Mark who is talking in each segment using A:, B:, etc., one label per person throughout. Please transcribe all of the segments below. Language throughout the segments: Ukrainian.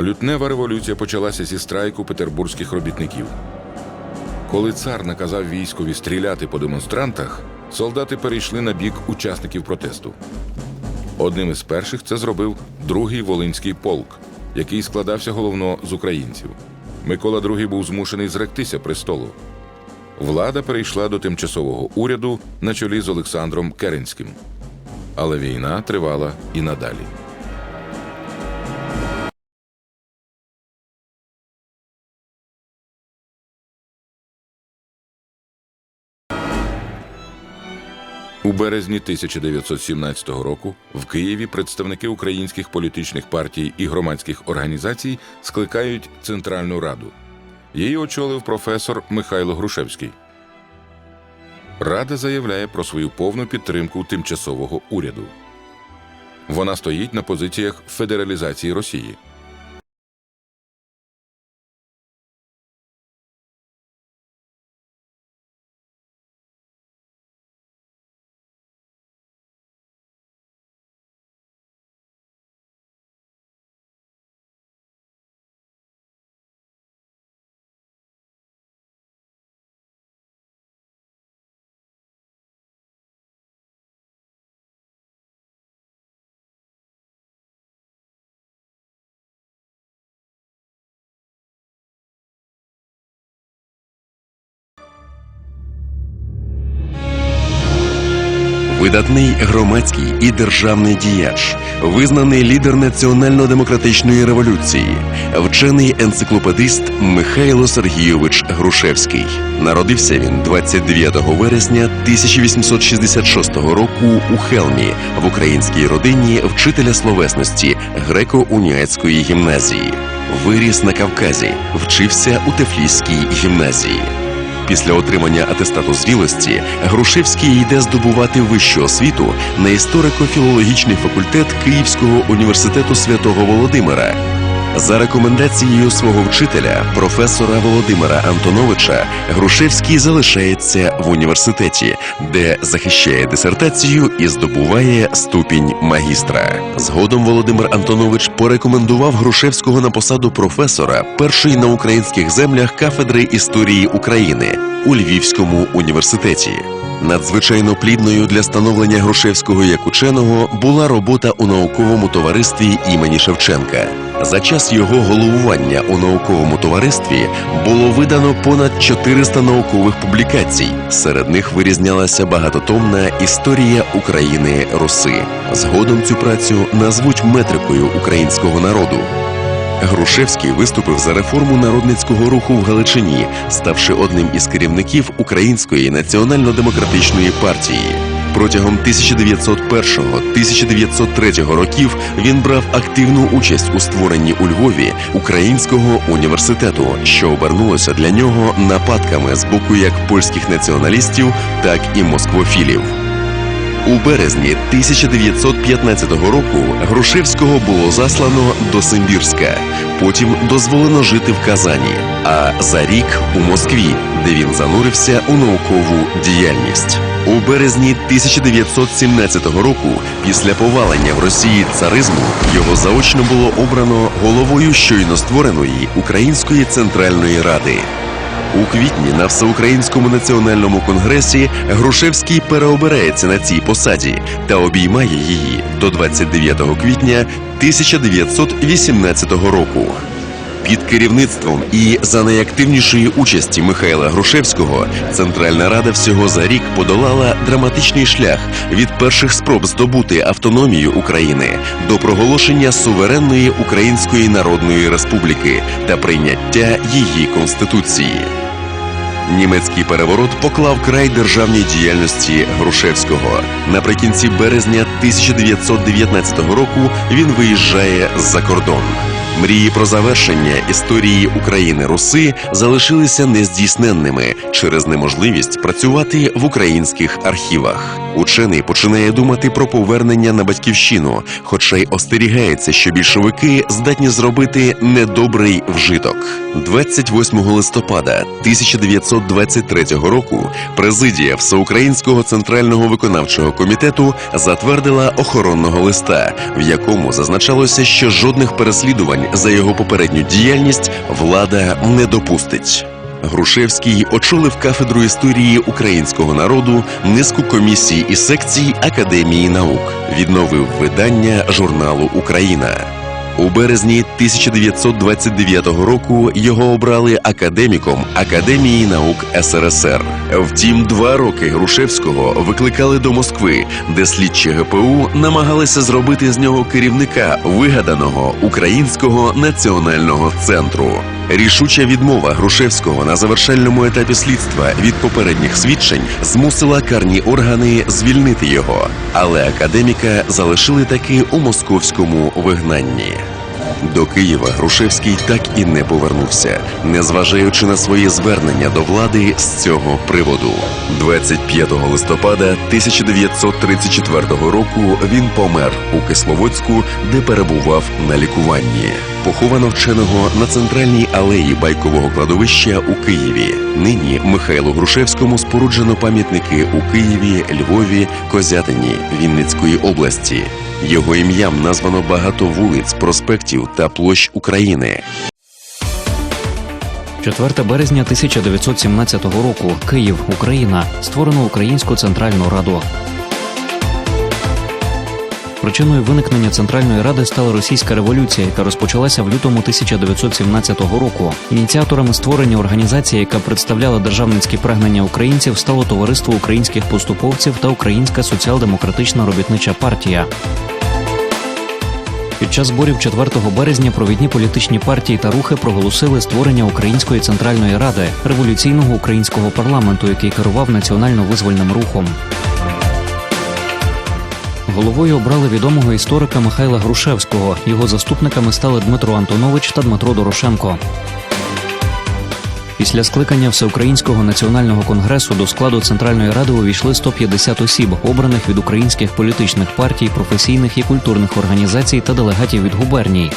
A: Лютнева революція почалася зі страйку петербурзьких робітників. Коли цар наказав військові стріляти по демонстрантах, солдати перейшли на бік учасників протесту. Одним із перших це зробив другий Волинський полк, який складався головно з українців. Микола II був змушений зректися престолу. Влада перейшла до тимчасового уряду на чолі з Олександром Керенським. Але війна тривала і надалі. У березні 1917 року в Києві представники українських політичних партій і громадських організацій скликають Центральну Раду. Її очолив професор Михайло Грушевський. Рада заявляє про свою повну підтримку тимчасового уряду. Вона стоїть на позиціях федералізації Росії.
B: Видатний громадський і державний діяч, визнаний лідер національно-демократичної революції, вчений енциклопедист Михайло Сергійович Грушевський. Народився він 29 вересня 1866 року у Хелмі в українській родині вчителя словесності греко-уніатської гімназії. Виріс на Кавказі, вчився у Тефліській гімназії. Після отримання атестату зрілості Грушевський йде здобувати вищу освіту на історико-філологічний факультет Київського університету святого Володимира. За рекомендацією свого вчителя, професора Володимира Антоновича, Грушевський залишається в університеті, де захищає дисертацію і здобуває ступінь магістра. Згодом Володимир Антонович порекомендував Грушевського на посаду професора першої на українських землях кафедри історії України у Львівському університеті. Надзвичайно плідною для становлення Грушевського як ученого була робота у науковому товаристві імені Шевченка. За час його головування у науковому товаристві було видано понад 400 наукових публікацій. Серед них вирізнялася багатотомна історія України Руси. Згодом цю працю назвуть метрикою українського народу. Грушевський виступив за реформу народницького руху в Галичині, ставши одним із керівників Української національно-демократичної партії. Протягом 1901-1903 років він брав активну участь у створенні у Львові Українського університету, що обернулося для нього нападками з боку як польських націоналістів, так і москвофілів. У березні 1915 року Грушевського було заслано до Симбірська. Потім дозволено жити в Казані, а за рік у Москві, де він занурився у наукову діяльність. У березні 1917 року, після повалення в Росії царизму, його заочно було обрано головою щойно створеної Української центральної ради. У квітні на всеукраїнському національному конгресі Грушевський переобирається на цій посаді та обіймає її до 29 квітня 1918 року. Під керівництвом і за найактивнішої участі Михайла Грушевського Центральна Рада всього за рік подолала драматичний шлях від перших спроб здобути автономію України до проголошення суверенної Української Народної Республіки та прийняття її конституції. Німецький переворот поклав край державній діяльності Грушевського. Наприкінці березня 1919 року він виїжджає за кордон. Мрії про завершення історії України Руси залишилися нездійсненними через неможливість працювати в українських архівах. Учений починає думати про повернення на батьківщину, хоча й остерігається, що більшовики здатні зробити недобрий вжиток. 28 листопада 1923 року президія Всеукраїнського центрального виконавчого комітету затвердила охоронного листа, в якому зазначалося, що жодних переслідувань за його попередню діяльність влада не допустить. Грушевський очолив кафедру історії українського народу, низку комісій і секцій Академії наук, відновив видання журналу Україна. У березні 1929 року його обрали академіком Академії наук СРСР. Втім, два роки Грушевського викликали до Москви, де слідчі ГПУ намагалися зробити з нього керівника вигаданого українського національного центру. Рішуча відмова Грушевського на завершальному етапі слідства від попередніх свідчень змусила карні органи звільнити його, але академіка залишили таки у московському вигнанні. До Києва Грушевський так і не повернувся, незважаючи на своє звернення до влади з цього приводу. 25 листопада 1934 року він помер у Кисловодську, де перебував на лікуванні. Поховано вченого на центральній алеї байкового кладовища у Києві. Нині Михайлу Грушевському споруджено пам'ятники у Києві, Львові, Козятині, Вінницької області. Його ім'ям названо багато вулиць, проспектів та площ України.
C: 4 березня 1917 року. Київ, Україна. Створено Українську Центральну Раду. Причиною виникнення Центральної Ради стала російська революція, яка розпочалася в лютому 1917 року. Ініціаторами створення організації, яка представляла державницькі прагнення українців, стало Товариство українських поступовців та Українська соціал-демократична робітнича партія. Під час зборів 4 березня провідні політичні партії та рухи проголосили створення Української центральної ради революційного українського парламенту, який керував національно-визвольним рухом. Головою обрали відомого історика Михайла Грушевського. Його заступниками стали Дмитро Антонович та Дмитро Дорошенко. Після скликання Всеукраїнського національного конгресу до складу Центральної ради увійшли 150 осіб, обраних від українських політичних партій, професійних і культурних організацій та делегатів від губерній.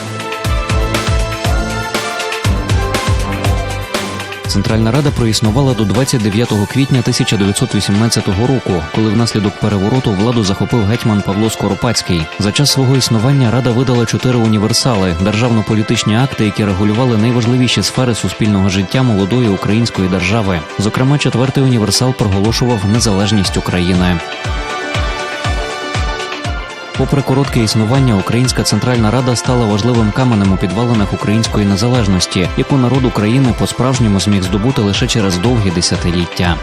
C: Центральна рада проіснувала до 29 квітня 1918 року, коли внаслідок перевороту владу захопив гетьман Павло Скоропадський. За час свого існування рада видала чотири універсали державно-політичні акти, які регулювали найважливіші сфери суспільного життя молодої української держави. Зокрема, четвертий універсал проголошував незалежність України. Попри коротке існування, Українська Центральна Рада стала важливим каменем у підвалинах української незалежності, яку народ України по-справжньому зміг здобути лише через довгі десятиліття.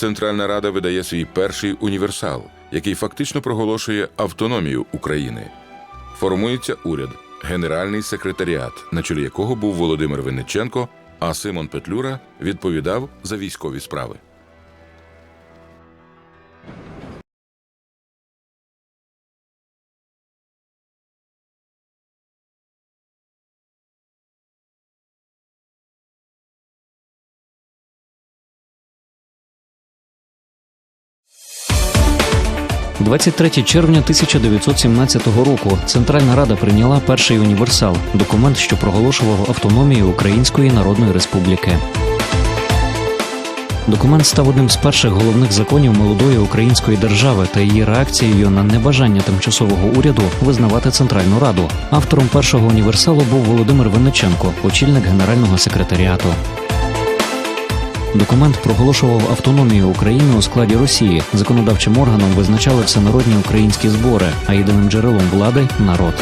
A: Центральна Рада видає свій перший універсал, який фактично проголошує автономію України. Формується уряд, генеральний секретаріат, на чолі якого був Володимир Винниченко, а Симон Петлюра відповідав за військові справи.
C: – 23 червня 1917 року Центральна Рада прийняла перший універсал документ, що проголошував автономію Української Народної Республіки. Документ став одним з перших головних законів молодої української держави та її реакцією на небажання тимчасового уряду визнавати Центральну Раду. Автором першого універсалу був Володимир Винниченко, очільник генерального секретаріату. Документ проголошував автономію України у складі Росії. Законодавчим органом визначали всенародні українські збори, а єдиним джерелом влади народ.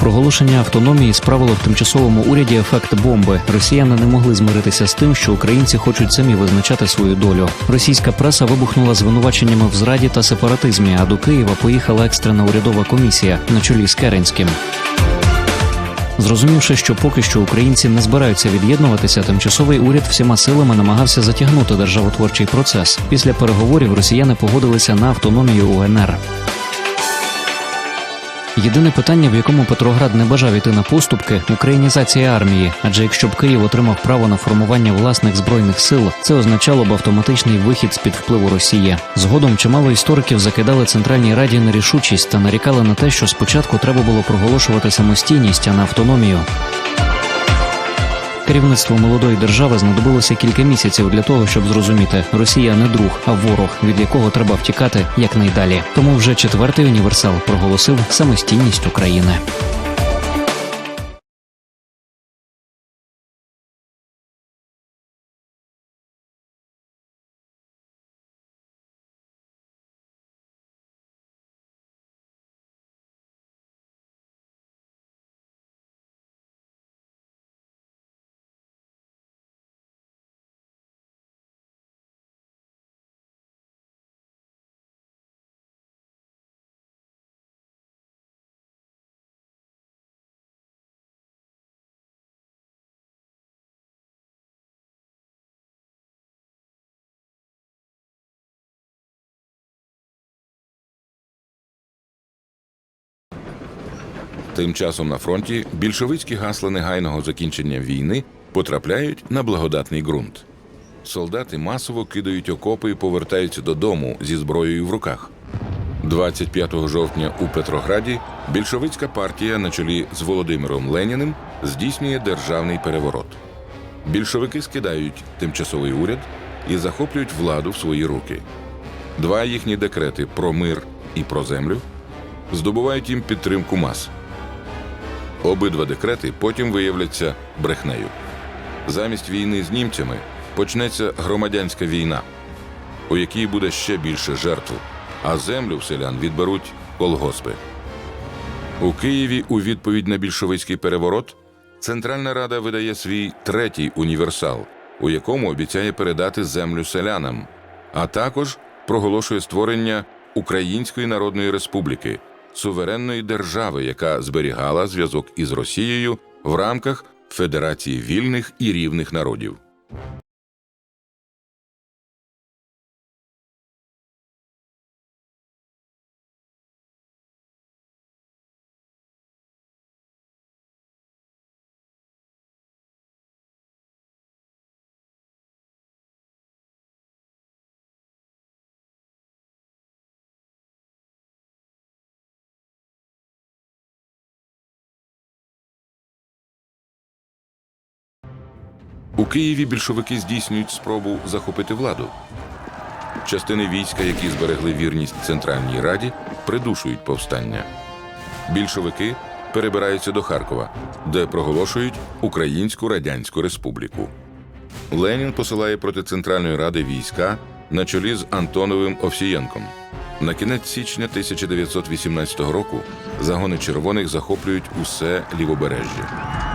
C: Проголошення автономії справило в тимчасовому уряді ефект бомби. Росіяни не могли змиритися з тим, що українці хочуть самі визначати свою долю. Російська преса вибухнула звинуваченнями в зраді та сепаратизмі. А до Києва поїхала екстрена урядова комісія на чолі з Керенським. Зрозумівши, що поки що українці не збираються від'єднуватися, тимчасовий уряд всіма силами намагався затягнути державотворчий процес. Після переговорів росіяни погодилися на автономію УНР. Єдине питання, в якому Петроград не бажав іти на поступки українізація армії. Адже якщо б Київ отримав право на формування власних збройних сил, це означало б автоматичний вихід з під впливу Росії. Згодом чимало істориків закидали Центральній Раді нерішучість та нарікали на те, що спочатку треба було проголошувати самостійність, а не автономію. Керівництву молодої держави знадобилося кілька місяців для того, щоб зрозуміти, Росія не друг, а ворог, від якого треба втікати якнайдалі. Тому вже четвертий універсал проголосив самостійність України.
A: Тим часом на фронті більшовицькі гасла негайного закінчення війни потрапляють на благодатний ґрунт. Солдати масово кидають окопи і повертаються додому зі зброєю в руках. 25 жовтня у Петрограді більшовицька партія на чолі з Володимиром Леніним здійснює державний переворот. Більшовики скидають тимчасовий уряд і захоплюють владу в свої руки. Два їхні декрети про мир і про землю здобувають їм підтримку мас. Обидва декрети потім виявляться брехнею. Замість війни з німцями почнеться громадянська війна, у якій буде ще більше жертв, а землю в селян відберуть колгоспи. У Києві у відповідь на більшовицький переворот Центральна Рада видає свій третій універсал, у якому обіцяє передати землю селянам, а також проголошує створення Української Народної Республіки, суверенної держави, яка зберігала зв'язок із Росією в рамках Федерації вільних і рівних народів. У Києві більшовики здійснюють спробу захопити владу. Частини війська, які зберегли вірність Центральній Раді, придушують повстання. Більшовики перебираються до Харкова, де проголошують Українську Радянську Республіку. Ленін посилає проти Центральної Ради війська на чолі з Антоновим Овсієнком. На кінець січня 1918 року загони червоних захоплюють усе лівобережжя.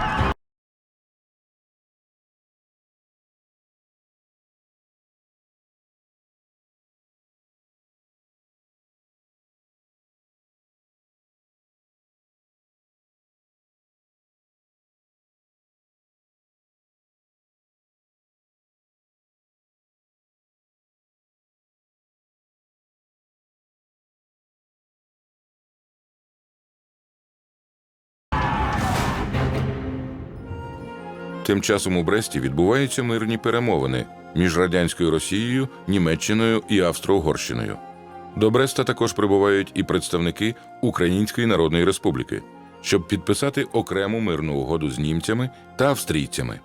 A: Тим часом у Бресті відбуваються мирні перемовини між радянською Росією, Німеччиною і Австро-Угорщиною. До Бреста також прибувають і представники Української Народної Республіки, щоб підписати окрему мирну угоду з німцями та австрійцями.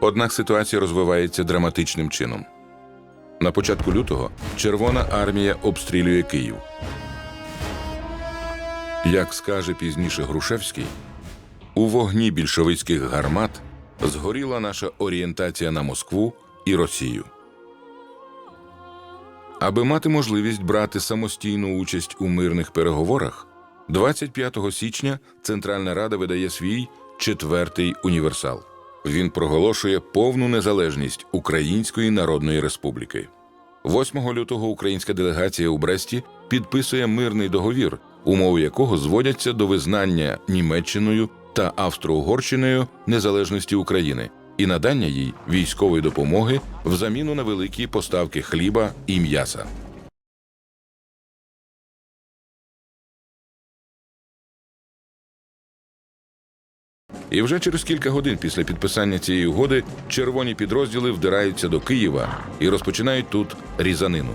A: Однак ситуація розвивається драматичним чином. На початку лютого Червона армія обстрілює Київ. Як скаже пізніше Грушевський, у вогні більшовицьких гармат згоріла наша орієнтація на Москву і Росію. Аби мати можливість брати самостійну участь у мирних переговорах, 25 січня Центральна Рада видає свій четвертий універсал. Він проголошує повну незалежність Української Народної Республіки. 8 лютого українська делегація у Бресті підписує мирний договір, умови якого зводяться до визнання Німеччиною та Австро-Угорщиною незалежності України і надання їй військової допомоги в заміну на великі поставки хліба і м'яса. І вже через кілька годин після підписання цієї угоди червоні підрозділи вдираються до Києва і розпочинають тут різанину.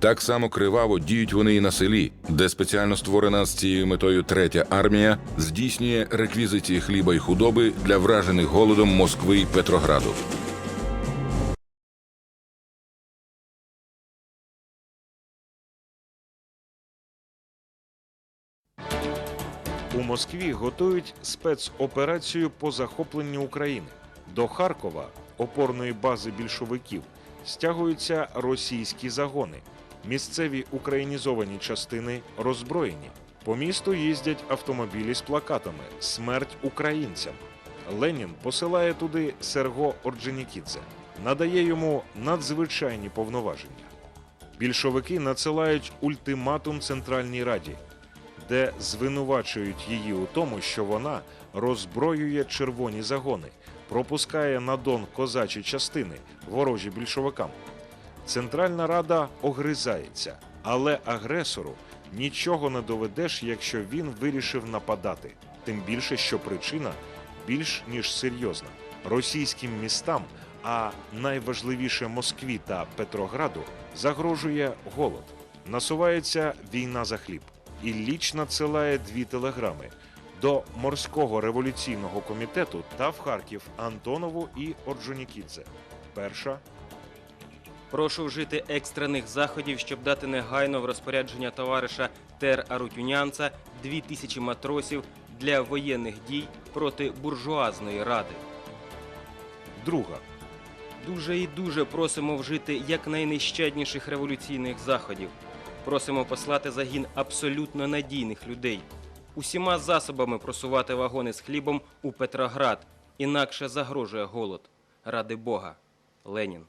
A: Так само криваво діють вони і на селі, де спеціально створена з цією метою третя армія здійснює реквізиції хліба й худоби для вражених голодом Москви й Петрограду.
D: У Москві готують спецоперацію по захопленню України. До Харкова, опорної бази більшовиків, стягуються російські загони. Місцеві українізовані частини роззброєні. По місту їздять автомобілі з плакатами Смерть українцям. Ленін посилає туди Серго Орджонікідзе, надає йому надзвичайні повноваження. Більшовики надсилають ультиматум Центральній Раді, де звинувачують її у тому, що вона роззброює червоні загони, пропускає на Дон козачі частини, ворожі більшовикам. Центральна Рада огризається, але агресору нічого не доведеш, якщо він вирішив нападати. Тим більше, що причина більш ніж серйозна. Російським містам, а найважливіше Москві та Петрограду, загрожує голод. Насувається війна за хліб. Ілліч надсилає дві телеграми до морського революційного комітету та в Харків Антонову і Орджонікідзе. Перша
E: Прошу вжити екстрених заходів, щоб дати негайно в розпорядження товариша Тер Арутюнянца дві тисячі матросів для воєнних дій проти буржуазної ради.
D: друга.
E: Дуже і дуже просимо вжити якнайнещадніших революційних заходів. Просимо послати загін абсолютно надійних людей, усіма засобами просувати вагони з хлібом у Петроград, інакше загрожує голод. Ради Бога. Ленін.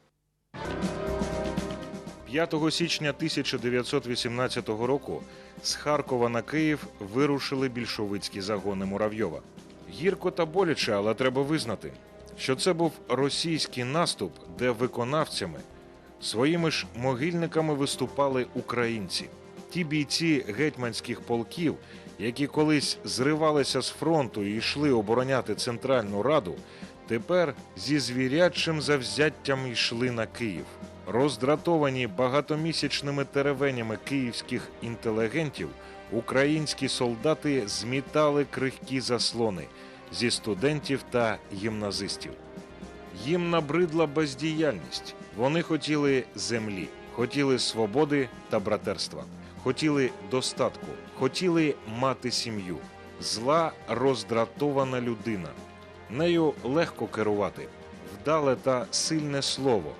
D: 5 січня 1918 року з Харкова на Київ вирушили більшовицькі загони Муравйова. Гірко та боляче, але треба визнати, що це був російський наступ, де виконавцями своїми ж могильниками виступали українці. Ті бійці гетьманських полків, які колись зривалися з фронту і йшли обороняти Центральну Раду, тепер зі звірячим завзяттям йшли на Київ. Роздратовані багатомісячними теревенями київських інтелігентів, українські солдати змітали крихкі заслони зі студентів та гімназистів. Їм набридла бездіяльність. Вони хотіли землі, хотіли свободи та братерства, хотіли достатку, хотіли мати сім'ю. Зла роздратована людина. Нею легко керувати, вдале та сильне слово.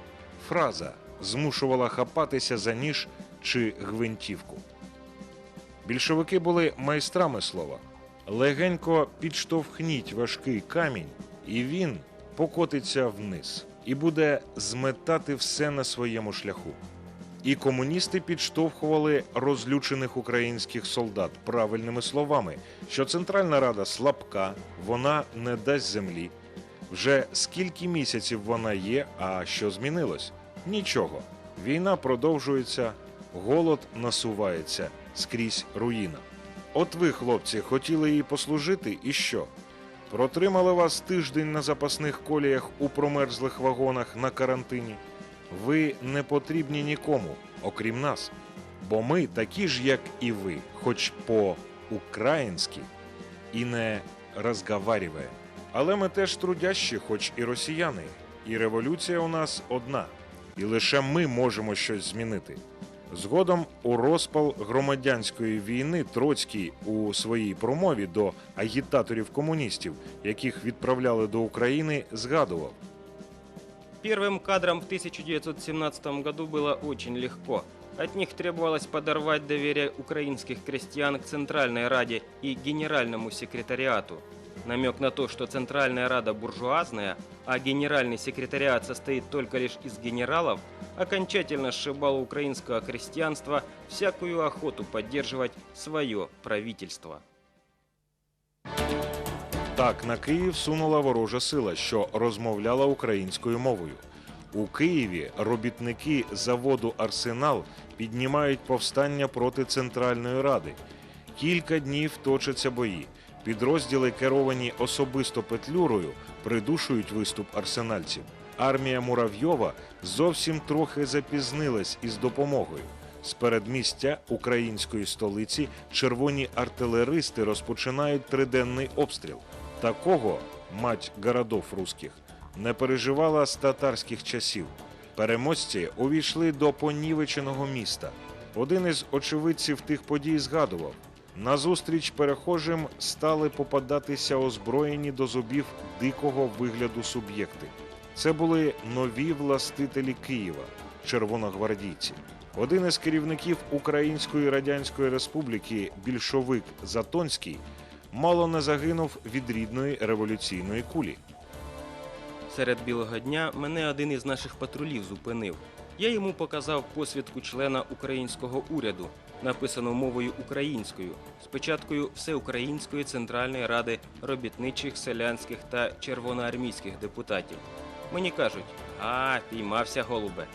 D: Фраза змушувала хапатися за ніж чи гвинтівку. Більшовики були майстрами слова. Легенько підштовхніть важкий камінь, і він покотиться вниз і буде зметати все на своєму шляху. І комуністи підштовхували розлючених українських солдат правильними словами, що Центральна Рада слабка, вона не дасть землі. Вже скільки місяців вона є, а що змінилось? Нічого. Війна продовжується, голод насувається скрізь руїна. От ви, хлопці, хотіли їй послужити, і що? Протримали вас тиждень на запасних коліях у промерзлих вагонах на карантині. Ви не потрібні нікому, окрім нас. Бо ми такі ж, як і ви, хоч по-українськи і не розговарює. Але ми теж трудящі, хоч і росіяни. І революція у нас одна. І лише ми можемо щось змінити. Згодом у розпал громадянської війни Троцький у своїй промові до агітаторів комуністів, яких відправляли до України, згадував.
E: Первым кадрам в 1917 году было очень легко. От них требовалось подорвать доверие украинских крестьян к Центральной Раде и Генеральному секретариату. Намек на то, что Центральная Рада буржуазная, а Генеральный секретариат состоит только лишь из генералов, окончательно сшибал у украинского крестьянства всякую охоту поддерживать свое правительство.
D: Так на Київ сунула ворожа сила, що розмовляла українською мовою. У Києві робітники заводу Арсенал піднімають повстання проти Центральної Ради. Кілька днів точаться бої. Підрозділи, керовані особисто Петлюрою, придушують виступ арсенальців. Армія Муравйова зовсім трохи запізнилась із допомогою. З передмістя української столиці червоні артилеристи розпочинають триденний обстріл. Такого мать городов русських не переживала з татарських часів. Переможці увійшли до понівеченого міста. Один із очевидців тих подій згадував: назустріч перехожим стали попадатися озброєні до зубів дикого вигляду суб'єкти. Це були нові властителі Києва, червоногвардійці. Один із керівників Української Радянської Республіки, більшовик Затонський, мало не загинув від рідної революційної кулі.
E: Серед білого дня мене один із наших патрулів зупинив. Я йому показав посвідку члена українського уряду, написану мовою українською, з печаткою Всеукраїнської Центральної Ради робітничих, селянських та червоноармійських депутатів. Мені кажуть, а, піймався голубе.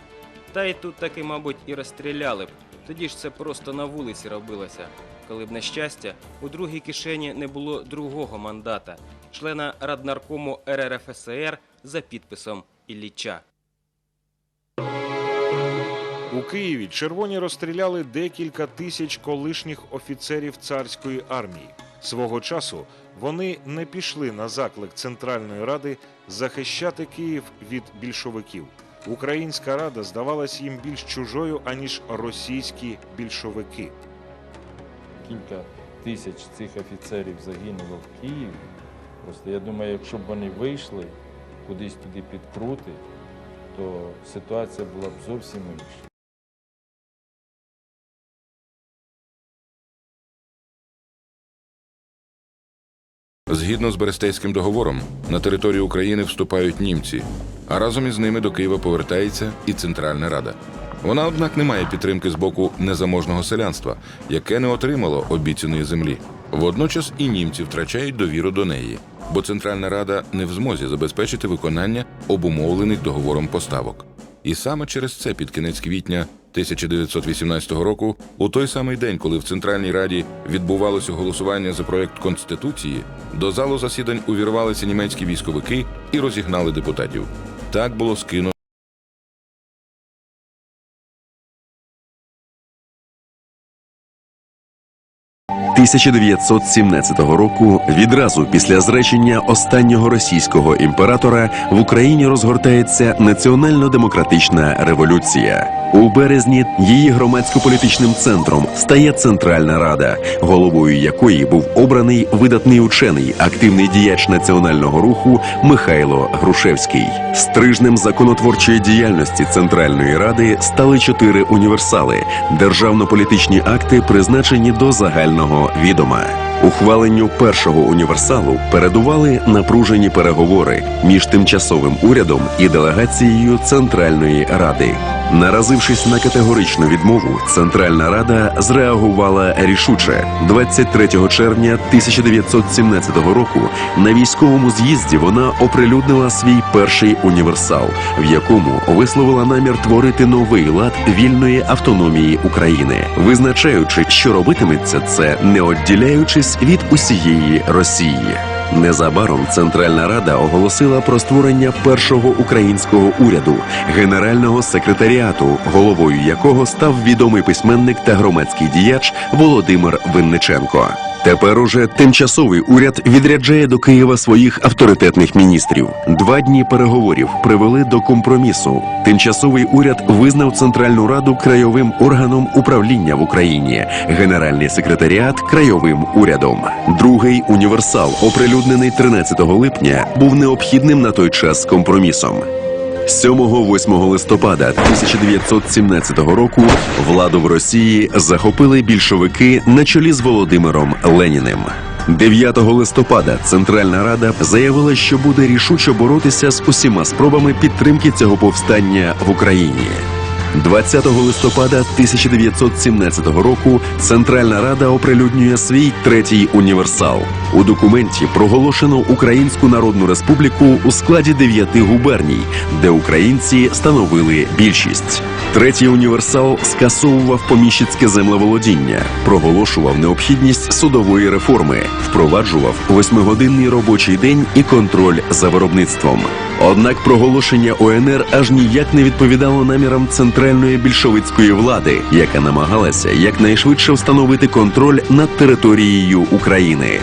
E: Та й тут таки, мабуть, і розстріляли б. Тоді ж це просто на вулиці робилося. Коли б, на щастя, у другій кишені не було другого мандата, члена Раднаркому РРФСР за підписом Ілліча.
D: У Києві червоні розстріляли декілька тисяч колишніх офіцерів царської армії. Свого часу вони не пішли на заклик Центральної Ради захищати Київ від більшовиків. Українська рада здавалась їм більш чужою, аніж російські більшовики.
F: кілька тисяч цих офіцерів загинуло в Києві. Просто я думаю, якщо б вони вийшли кудись туди підкрути, то ситуація була б зовсім інша.
A: Згідно з Берестейським договором, на територію України вступають німці, а разом із ними до Києва повертається і Центральна Рада. Вона, однак, не має підтримки з боку незаможного селянства, яке не отримало обіцяної землі. Водночас і німці втрачають довіру до неї, бо Центральна Рада не в змозі забезпечити виконання обумовлених договором поставок. І саме через це під кінець квітня 1918 року, у той самий день, коли в Центральній Раді відбувалося голосування за проект Конституції, до залу засідань увірвалися німецькі військовики і розігнали депутатів. Так було скинуто.
B: 1917 року, відразу після зречення останнього російського імператора, в Україні розгортається національно-демократична революція. У березні її громадсько-політичним центром стає Центральна Рада, головою якої був обраний видатний учений, активний діяч національного руху Михайло Грушевський. Стрижнем законотворчої діяльності Центральної Ради стали чотири універсали: державно-політичні акти, призначені до загального відома. Ухваленню першого універсалу передували напружені переговори між тимчасовим урядом і делегацією Центральної Ради. Наразившись на категоричну відмову, Центральна Рада зреагувала рішуче 23 червня 1917 року. На військовому з'їзді вона оприлюднила свій перший універсал, в якому висловила намір творити новий лад вільної автономії України, визначаючи, що робитиметься це, не відділяючись від усієї Росії. Незабаром Центральна Рада оголосила про створення першого українського уряду, генерального секретаріату, головою якого став відомий письменник та громадський діяч Володимир Винниченко. Тепер уже тимчасовий уряд відряджає до Києва своїх авторитетних міністрів. Два дні переговорів привели до компромісу. Тимчасовий уряд визнав Центральну Раду краєвим органом управління в Україні, Генеральний секретаріат краєвим урядом. Другий універсал, оприлюднений 13 липня, був необхідним на той час компромісом. 7-8 листопада 1917 року владу в Росії захопили більшовики на чолі з Володимиром Леніним. 9 листопада Центральна Рада заявила, що буде рішуче боротися з усіма спробами підтримки цього повстання в Україні. 20 листопада 1917 року Центральна Рада оприлюднює свій третій універсал. У документі проголошено Українську Народну Республіку у складі дев'яти губерній, де українці становили більшість. Третій універсал скасовував поміщицьке землеволодіння, проголошував необхідність судової реформи, впроваджував восьмигодинний робочий день і контроль за виробництвом. Однак проголошення ОНР аж ніяк не відповідало намірам центральної більшовицької влади, яка намагалася якнайшвидше встановити контроль над територією України.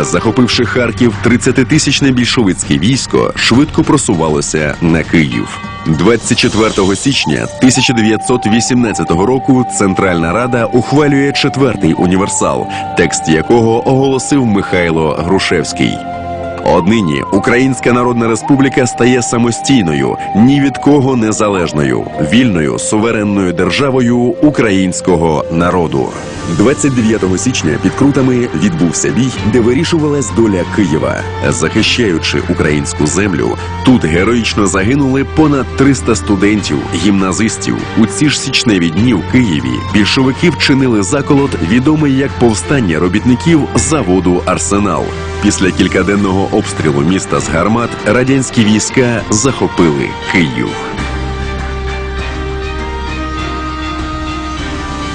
B: Захопивши Харків, 30-тисячне більшовицьке військо швидко просувалося на Київ. 24 січня 1918 року Центральна Рада ухвалює четвертий універсал, текст якого оголосив Михайло Грушевський. Однині Українська Народна Республіка стає самостійною, ні від кого незалежною, вільною суверенною державою українського народу. 29 січня під Крутами відбувся бій, де вирішувалась доля Києва. Захищаючи українську землю, тут героїчно загинули понад 300 студентів, гімназистів. У ці ж січневі дні в Києві більшовики вчинили заколот, відомий як повстання робітників заводу Арсенал. Після кількаденного обстрілу міста з гармат радянські війська захопили Київ.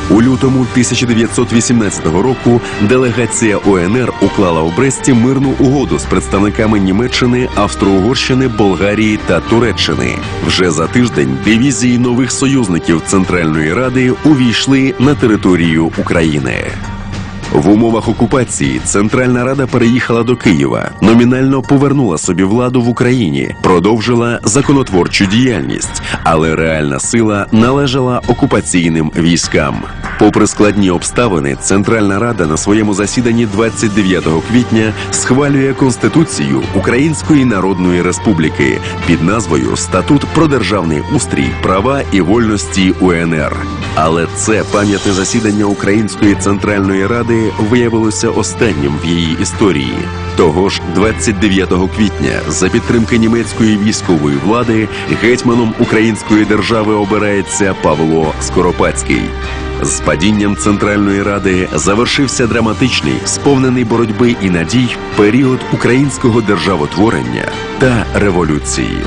B: У лютому 1918 року делегація ОНР уклала у Бресті мирну угоду з представниками Німеччини, Австро-Угорщини, Болгарії та Туреччини. Вже за тиждень дивізії нових союзників Центральної Ради увійшли на територію України. В умовах окупації Центральна Рада переїхала до Києва, номінально повернула собі владу в Україні, продовжила законотворчу діяльність, але реальна сила належала окупаційним військам. Попри складні обставини, Центральна Рада на своєму засіданні 29 квітня схвалює Конституцію Української Народної Республіки під назвою Статут про державний устрій, права і вольності УНР. Але це пам'ятне засідання Української центральної ради виявилося останнім в її історії. Того ж 29 квітня, за підтримки німецької військової влади, гетьманом української держави обирається Павло Скоропадський. З падінням Центральної Ради завершився драматичний, сповнений боротьби і надій період українського державотворення та революції.